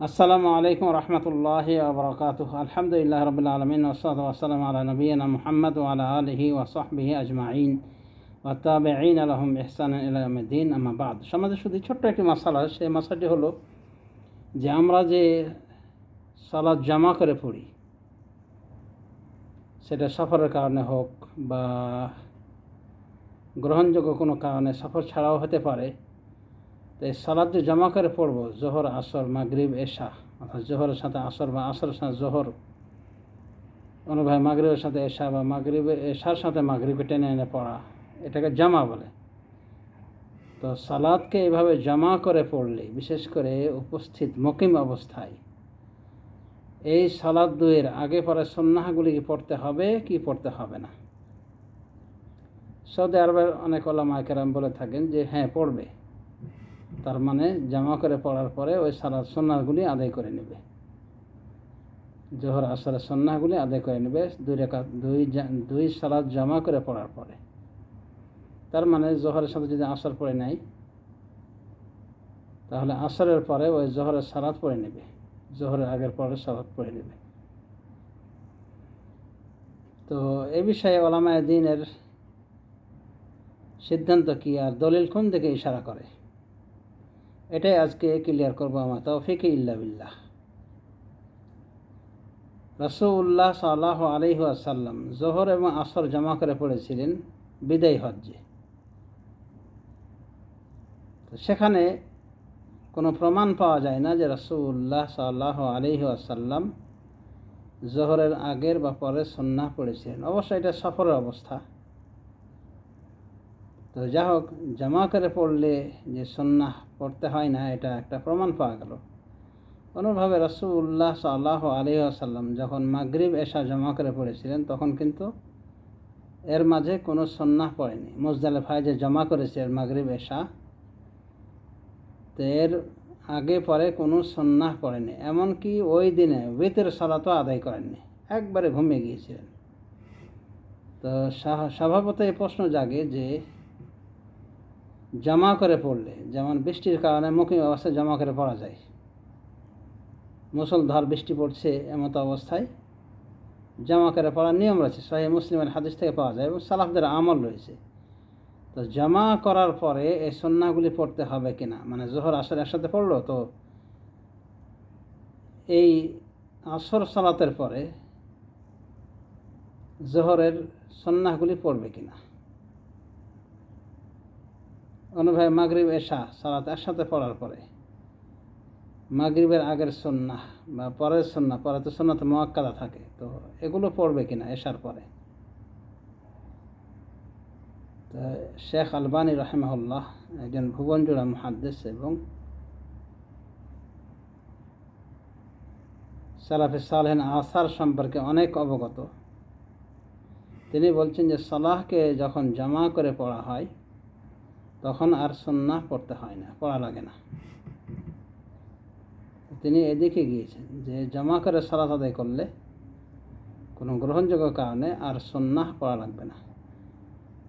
আসসালামু আলাইকুম রহমতুল্লাহ আবরকাত আলহামদুলিল্লাহ রবিল আলমিন ওসদ ওসালাম আলা নবীনা মোহাম্মদ আলা আলহি ওসহবিহি আজমাইন। ওয়াতাবেঈন আলহম ইহসান ইলামদ্দিন আমাবাদ সমাজে শুধু ছোট্ট একটি মশালা সেই মশাটি হলো যে আমরা যে সালাদ জামা করে পড়ি, সেটা সফরের কারণে হোক বা গ্রহণযোগ্য কোনো কারণে সফর ছাড়াও হতে পারে তো এই সালাদ যে জমা করে পড়ব, জোহর, আসর, মাগরিব, এশা। অর্থাৎ জোহরের সাথে আসর বা আসরের সাথে জোহর। অনুভাবে মাগরিবের সাথে এশা বা মাগরিবে, এশার সাথে মাগরিবে টেনে এনে পড়া, এটাকে জামা বলে। তো সালাদকে এভাবে জমা করে পড়লে, বিশেষ করে উপস্থিত মকিম অবস্থায়, এই সালাদ দুয়ের আগে পরে সন্ন্যাহগুলি কি পড়তে হবে কি পড়তে হবে না? সৌদি আরবের অনেক ওলামা কেরাম বলে থাকেন যে হ্যাঁ পড়বে। তার মানে জামা করে পড়ার পরে ওই সালাদ সন্ন্যাসগুলি আদায় করে নেবে। জোহর আসরের সন্ন্যাসগুলি আদায় করে নেবে দুই রেখা দুই দুই সালাদ জমা করে পড়ার পরে। তার মানে জোহরের সাথে যদি আসর পড়ে নেয়, তাহলে আসরের পরে ওই জোহরের সালাদ পড়ে নেবে। জোহরের আগের পরে সালাদ পড়ে নেবে। তো এ বিষয়ে ওলামায় দিনের সিদ্ধান্ত কি আর দলিল কোন দিকে ইশারা করে? এটাই আজকে ক্লিয়ার করব আমার। তৌফিকে ইল্লা বিল্লাহ। রসুল্লাহ সাল্লাহ আলহি আসাল্লাম জোহর এবং আসর জমা করে পড়েছিলেন বিদায় হজ্জে। সেখানে কোনো প্রমাণ পাওয়া যায় না যে রসুল্লাহ সাল্লাহ আলহি আসাল্লাম জোহরের আগের বা পরের সন্না পড়েছিলেন। অবশ্যই এটা সফরের অবস্থা। তো যা হোক জমা করে পড়লে যে সন্না পড়তে হয় না, এটা একটা প্রমাণ পাওয়া গেল। অনুভাবে রসুল্লাহ সাল্লাহ আলী আসাল্লাম যখন মাগরিব এশা জমা করে পড়েছিলেন, তখন কিন্তু এর মাঝে কোনো সন্না পড়েনি। মুজদালেফায় যে জমা করেছে এর মাগরিব এশা, তো এর আগে পরে কোনো সন্ন্যাহ পড়েনি। এমনকি ওই দিনে বেতের সালাতও আদায় করেননি। একবারে ঘুমিয়ে গিয়েছিলেন। তো স্বভাবত এই প্রশ্ন জাগে যে জমা করে পড়লে, যেমন বৃষ্টির কারণে মুখী অবস্থায় জমা করে পড়া যায়। মুসলধার বৃষ্টি পড়ছে এমতো অবস্থায়। জমা করে পড়ার নিয়ম রয়েছে সাহেব মুসলিমের হাদিস থেকে পাওয়া যায় এবং সালাফদের আমল রয়েছে। তো জমা করার পরে এই সন্নাগুলি পড়তে হবে কিনা? মানে জোহর আসর একসাথে পড়ল তো এই আসর সালাতের পরে জোহরের সন্ন্যাগুলি পড়বে কিনা? অনুভব মাগরিব এশা, সালাত একসাথে পড়ার পরে। মাগরিবের আগের সন্না বা পরের সন্না পরে তো সন্না তো মোয়াক্কাদা থাকে, তো এগুলো পড়বে কিনা এশার পরে? তো শেখ আলবানী রহেমাউল্লাহ একজন ভুবনজোড়া মহাদ্দেশ এবং সালাফে সালহেন আসার সম্পর্কে অনেক অবগত। তিনি বলছেন যে সালাহকে যখন জমা করে পড়া হয় তখন আর সন্না পড়তে হয় না, পড়া লাগে না। তিনি এদিকে গিয়েছেন যে জমা করে সালাত আদায় করলে কোনো গ্রহণযোগ্য কারণে আর সন্ন্যাহ পড়া লাগবে না।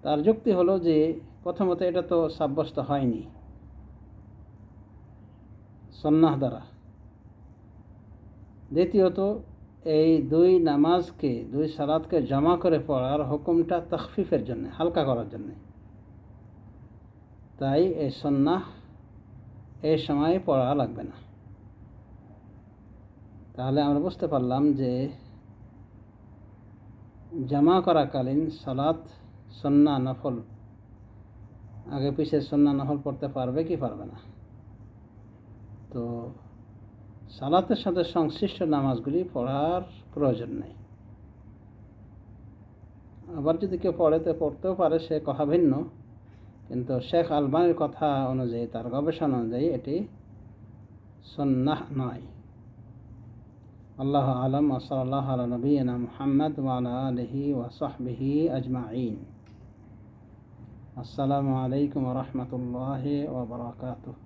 তার যুক্তি হলো যে প্রথমত এটা তো সাব্যস্ত হয়নি সন্ন্যাহ দ্বারা। দ্বিতীয়ত, এই দুই নামাজকে, দুই সালাদকে জমা করে পড়ার হুকুমটা তখফিফের জন্য, হালকা করার জন্যে। তাই এই সন্ন্যাহ এই সময় পড়া লাগবে না। তাহলে আমরা বুঝতে পারলাম যে জমা করাকালীন সালাত সন্না নফল। আগে পিছিয়ে সন্না নফল পড়তে পারবে কি পারবে না? তো সালাতের সাথে সংশ্লিষ্ট নামাজগুলি পড়ার প্রয়োজন নেই। আবার যদি কেউ পড়ে তো পড়তেও পারে, সে কথা ভিন্ন। কিন্তু শেখ আলবানের কথা অনুযায়ী, তার গবেষণা অনুযায়ী এটি সন্ন্যাহ নয়। আল্লাহ আলম ওসলাল্লাহ আল নবীনা মোহাম্মদ ওয়ালা আলহি ওয়াসাহবিহি আজমাইন। আসসালামু আলাইকুম রহমতুল্লাহ ওবরাকাতুহ